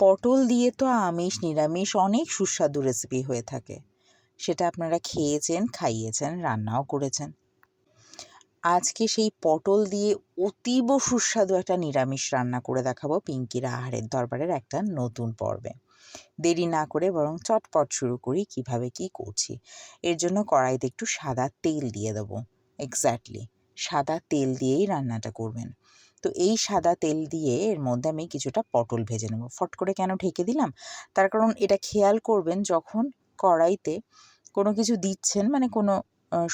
পটল দিয়ে তো আমিষ, নিরামিষ অনেক সুস্বাদু রেসিপি হয়ে থাকে। সেটা আপনারা খেয়েছেন, খাইয়েছেন, রান্নাও করেছেন। আজকে সেই পটল দিয়ে অতীব সুস্বাদু একটা নিরামিষ রান্না করে দেখাবো পিঙ্কির আহারের দরবারের একটা নতুন পর্বে। দেরি না করে বরং চটপট শুরু করি কীভাবে কি করছি। এর জন্য কড়াইতে একটু সাদা তেল দিয়ে দেবো। এক্স্যাক্টলি সাদা তেল দিয়েই রান্নাটা করবেন। তো এই সাদা তেল দিয়ে এর মধ্যে আমি কিছুটা পটল ভেজে নেব। ফট করে কেন ঢেকে দিলাম? তার কারণ এটা খেয়াল করবেন যখন কড়াইতে কোনো কিছু দিচ্ছেন মানে কোনো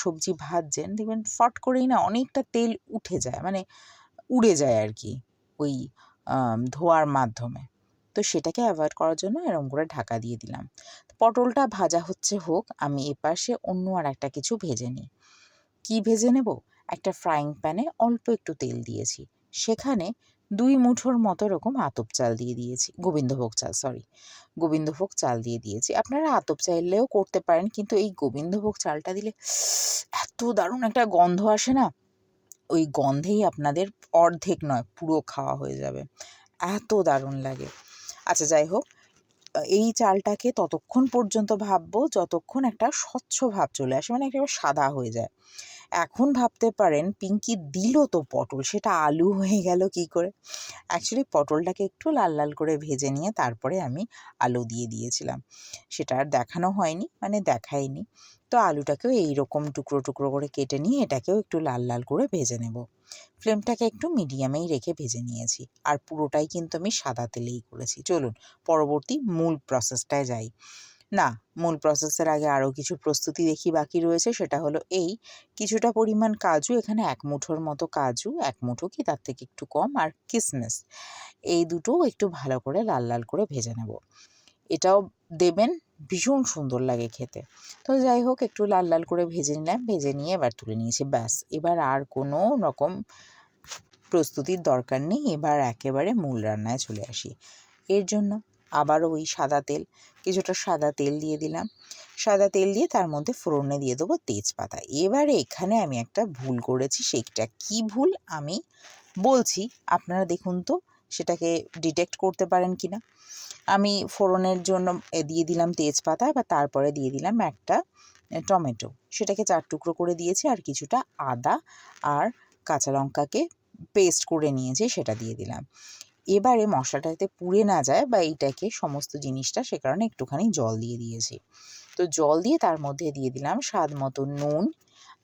সবজি ভাজছেন, দেখবেন ফট করেই না অনেকটা তেল উঠে যায় মানে উড়ে যায় আর কি ওই ধোয়ার মাধ্যমে। তো সেটাকে অ্যাভয়েড করার জন্য এরকম করে ঢাকা দিয়ে দিলাম। পটলটা ভাজা হচ্ছে হোক, আমি এপাশে অন্য আর একটা কিছু ভেজে নিই। কী ভেজে নেব? একটা ফ্রাইং প্যানে অল্প একটু তেল দিয়েছি। সেখানে দুই মুঠোর মতো এরকম আতপ চাল দিয়ে দিয়েছি। গোবিন্দভোগ চাল সরি গোবিন্দভোগ চাল দিয়ে দিয়েছি। আপনারা আতপ চাইলেও করতে পারেন, কিন্তু এই গোবিন্দভোগ চালটা দিলে এত দারুণ একটা গন্ধ আসে না? ওই গন্ধেই আপনাদের অর্ধেক নয়, পুরো খাওয়া হয়ে যাবে। এত দারুণ লাগে। আচ্ছা যাই হোক, এই চালটাকে ততক্ষণ পর্যন্ত ভাববো, যতক্ষণ একটা স্বচ্ছ ভাব চলে আসে মানে একেবারে সাদা হয়ে যায়। এখন ভাবতে পারেন পিঙ্কি দিল তো পটল, সেটা আলু হয়ে গেল কি করে? অ্যাকচুয়ালি পটলটাকে একটু লাল লাল করে ভেজে নিয়ে তারপরে আমি আলু দিয়ে দিয়েছিলাম। সেটা আর দেখানো হয়নি মানে দেখায়নি তো আলুটাকেও এইরকম টুকরো টুকরো করে কেটে নিয়ে এটাকেও একটু লাল লাল করে ভেজে নেব। ফ্লেমটাকে একটু মিডিয়ামেই রেখে ভেজে নিয়েছি। আর পুরোটাই কিন্তু আমি সাদা তেলেই করেছি। চলুন, পরবর্তী মূল প্রসেসটায় যাই। না, মূল প্রসেসের আগে আরও কিছু প্রস্তুতি দেখি বাকি রয়েছে, সেটা হলো এই, কিছুটা পরিমাণ কাজু, এখানে এক মুঠোর মতো কাজু, এক মুঠো কি তার থেকে একটু কম, আর কিসমিস। এই দুটো একটু ভালো করে লাল লাল করে ভেজে নেব। এটাও দেবেন, ভীষণ সুন্দর লাগে খেতে। তো যাই হোক, একটু লাল লাল করে ভেজে নিলাম, ভেজে নিয়ে এবার তুলে নিয়েছি, ব্যাস। এবার আর কোনো রকম প্রস্তুতির দরকার নেই, এবার একেবারে মূল রান্নায় চলে আসি। এর জন্য আবারও ওই সাদা তেল, কিছুটা সাদা তেল দিয়ে দিলাম। সাদা তেল দিয়ে তার মধ্যে ফোড়নে দিয়ে দেবো তেজপাতা। এবারে এখানে আমি একটা ভুল করেছি, সেইটা কি ভুল আমি বলছি। আপনারা দেখুন তো, সেটাকে ডিটেক্ট করতে পারেন কি না আমি ফোড়নের জন্য দিয়ে দিলাম তেজপাতা, বা তারপরে দিয়ে দিলাম একটা টমেটো। সেটাকে চার টুকরো করে দিয়েছি, আর কিছুটা আদা আর কাঁচা লঙ্কাকে পেস্ট করে নিয়েছি সেটা দিয়ে দিলাম। এবারে মশলাটাতে পুড়ে না যায় বা এইটাকে সমস্ত জিনিসটা সে কারণে একটুখানি জল দিয়ে দিয়েছি। তো জল দিয়ে তার মধ্যে দিয়ে দিলাম স্বাদ মতো নুন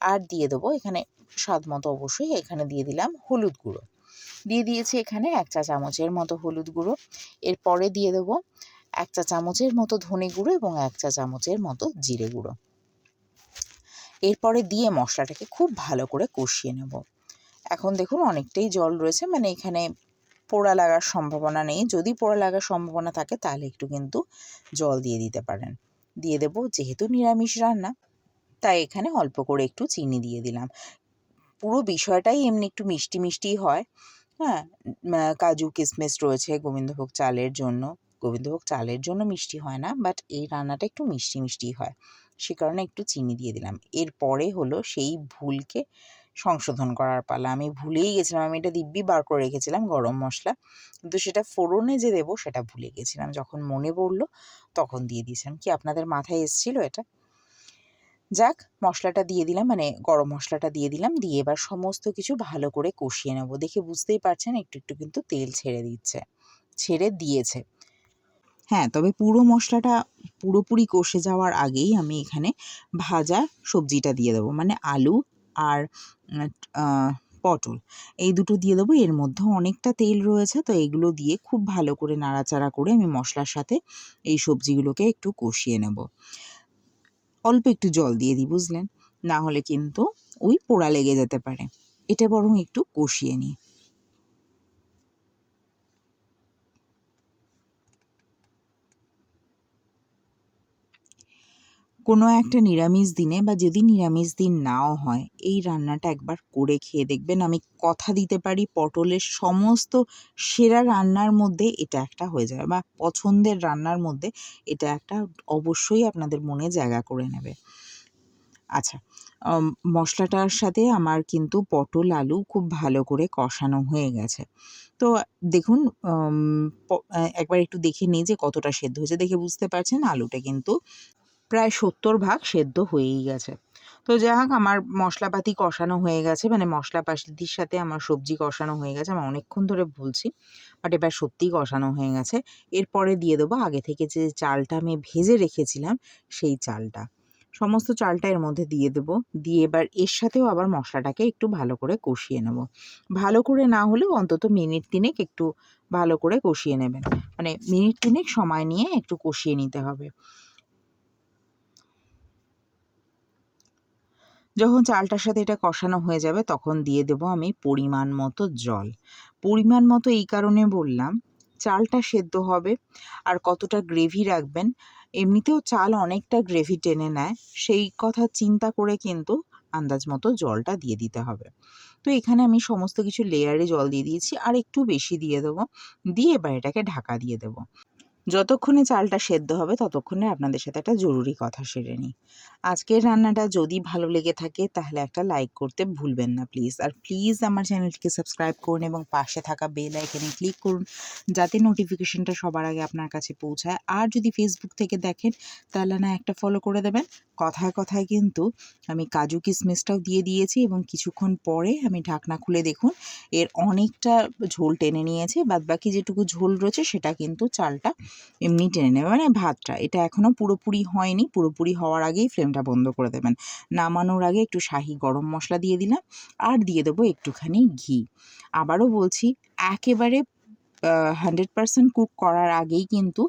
আর দিয়ে দেবো এখানে স্বাদ মতো অবশ্যই এখানে দিয়ে দিলাম হলুদ গুঁড়ো। দিয়ে দিয়েছি এখানে এক চা চামচের মতো হলুদ গুঁড়ো। এরপরে দিয়ে দেবো এক চা চামচের মতো ধনে গুঁড়ো এবং এক চা চামচের মতো জিরে গুঁড়ো। এরপরে দিয়ে মশলাটাকে খুব ভালো করে কষিয়ে নেব। এখন দেখুন অনেকটাই জল রয়েছে মানে এখানে পোড়া লাগার সম্ভাবনা নেই। যদি পোড়া লাগার সম্ভাবনা থাকে, তাহলে একটু কিন্তু জল দিয়ে দিতে পারেন। দিয়ে দেব যেহেতু নিরামিষ রান্না, তাই এখানে অল্প করে একটু চিনি দিয়ে দিলাম। পুরো বিষয়টাই এমনি একটু মিষ্টি মিষ্টি হয়। হ্যাঁ কাজু কিশমিশ রয়েছে গোবিন্দভোগ চালের জন্য। গোবিন্দভোগ চালের জন্য মিষ্টি হয় না বাট এই রান্নাটা একটু মিষ্টি মিষ্টি হয়। সে কারণে একটু চিনি দিয়ে দিলাম। এরপরে হলো সেই ভুলকে সংশোধন করার পালা। আমি ভুলেই গেছিলাম, আমি এটা দিব্যি বার করে রেখেছিলাম গরম মশলা। কিন্তু সেটা ফোড়নে যে দেবো, সেটা ভুলে গেছিলাম। যখন মনে পড়ল, তখন দিয়ে দিয়েছিলাম। কি আপনাদের মাথায় এসেছিল এটা? যাক, মশলাটা দিয়ে দিলাম মানে গরম মশলাটা দিয়ে দিলাম। দিয়ে এবার সমস্ত কিছু ভালো করে কষিয়ে নেব। দেখে বুঝতেই পারছেন, একটু একটু কিন্তু তেল ছেড়ে দিচ্ছে। ছেড়ে দিয়েছে। হ্যাঁ তবে পুরো মশলাটা পুরোপুরি কষে যাওয়ার আগেই আমি এখানে ভাজা সবজিটা দিয়ে দেবো। মানে আলু আর পটল। এই দুটো দিয়ে দেবো। এর মধ্যে অনেকটা তেল রয়েছে, তো এগুলো দিয়ে খুব ভালো করে নাড়াচাড়া করে আমি মশলার সাথে এই সবজিগুলোকে একটু কষিয়ে নেব। অল্প একটু জল দিয়ে দিই, বুঝলেন? না হলে কিন্তু ওই পোড়া লেগে যেতে পারে। এটা বরং একটু কষিয়ে নিই। কোনো একটা নিরামিষ দিনে বা যদি নিরামিষ দিন নাও হয়, এই রান্নাটা একবার করে খেয়ে দেখবেন। আমি কথা দিতে পারি, পটলের সমস্ত সেরা রান্নার মধ্যে এটা একটা হয়ে যাবে বা পছন্দের রান্নার মধ্যে এটা একটা অবশ্যই আপনাদের মনে জায়গা করে নেবে। আচ্ছা মশলাটার সাথে আমার কিন্তু পটল, আলু খুব ভালো করে কষানো হয়ে গেছে। তো দেখুন একবার একটু দেখে নিই যে কতটা সেদ্ধ হয়েছে। দেখে বুঝতে পারছেন আলুটা কিন্তু প্রায় সত্তর ভাগ সেদ্ধ হয়েই গেছে। তো যাই হোক, আমার মশলাপাতি কষানো হয়ে গেছে। মানে মশলাপাতির সাথে আমার সবজি কষানো হয়ে গেছে। আমি অনেকক্ষণ ধরে বলছি বাট এবার সত্যিই কষানো হয়ে গেছে। এরপরে দিয়ে দেবো আগে থেকে যে চালটা আমি ভেজে রেখেছিলাম, সেই চালটা। সমস্ত চালটা এর মধ্যে দিয়ে দেবো। দিয়ে এবার এর সাথেও আবার মশলাটাকে একটু ভালো করে কষিয়ে নেব। ভালো করে না হলেও অন্তত মিনিট তিনেক একটু ভালো করে কষিয়ে নেবেন। মানে মিনিট তিনেক সময় নিয়ে একটু কষিয়ে নিতে হবে। যখন চালটার সাথে এটা কষানো হয়ে যাবে, তখন দিয়ে দেবো আমি পরিমাণ মতো জল। পরিমাণ মতো এই কারণে বললাম, চালটা সেদ্ধ হবে আর কতটা গ্রেভি রাখবেন। এমনিতেও চাল অনেকটা গ্রেভি টেনে নেয়, সেই কথা চিন্তা করে কিন্তু আন্দাজ মতো জলটা দিয়ে দিতে হবে। তো এখানে আমি সমস্ত কিছু লেয়ারে জল দিয়ে দিয়েছি, আর একটু বেশি দিয়ে দেবো, দিয়ে এবার এটাকে ঢাকা দিয়ে দেবো। যতক্ষণে চালটা সেদ্ধ হবে ততক্ষণে আপনাদের সাথে একটা জরুরি কথা সেরে নিই। আজকের রান্নাটা যদি ভালো লেগে থাকে তাহলে একটা লাইক করতে ভুলবেন না প্লিজ আর প্লিজ আমার চ্যানেলটিকে সাবস্ক্রাইব করুন এবং পাশে থাকা বেল আইকনে ক্লিক করুন যাতে নোটিফিকেশনটা সবার আগে আপনার কাছে পৌঁছায়। আর যদি ফেসবুক থেকে দেখেন তাহলে না একটা ফলো করে দেবেন। কথায় কথায় কিন্তু আমি কাজু কিশমিশটাও দিয়ে দিয়েছি এবং কিছুক্ষণ পরে আমি ঢাকনা খুলে দেখুন, এর অনেকটা ঝোল টেনে নিয়েছে। বাদ বাকি যেটুকু ঝোল রয়েছে সেটা কিন্তু চালটা এমনি টেনে নেবে। মানে ভাতটা, এটা এখনও পুরোপুরি হয়নি, পুরোপুরি হওয়ার আগেই ফ্লেমটা বন্ধ করে দেবেন। নামানোর আগে একটু শাহি গরম মশলা দিয়ে দিলাম আর দিয়ে দেবো একটুখানি ঘি। আবারও বলছি, একেবারে হান্ড্রেড পারসেন্ট কুক করার আগেই কিন্তু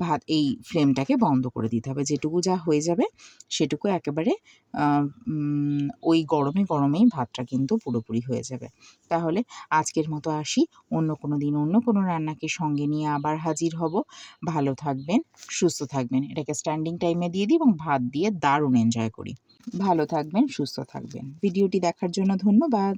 ভাত এই ফ্লেমটাকে বন্ধ করে দিতে হবে। যেটুকু যা হয়ে যাবে সেটুকু একেবারে ওই গরমে গরমেই ভাতটা কিন্তু পুরোপুরি হয়ে যাবে। তাহলে আজকের মতো আসি। অন্য কোনো দিন অন্য কোনো রান্নাকে সঙ্গে নিয়ে আবার হাজির হব। ভালো থাকবেন, সুস্থ থাকবেন। এটাকে স্ট্যান্ডিং টাইমে দিয়ে দিই এবং ভাত দিয়ে দারুণ এনজয় করি। ভালো থাকবেন, সুস্থ থাকবেন। ভিডিওটি দেখার জন্য ধন্যবাদ।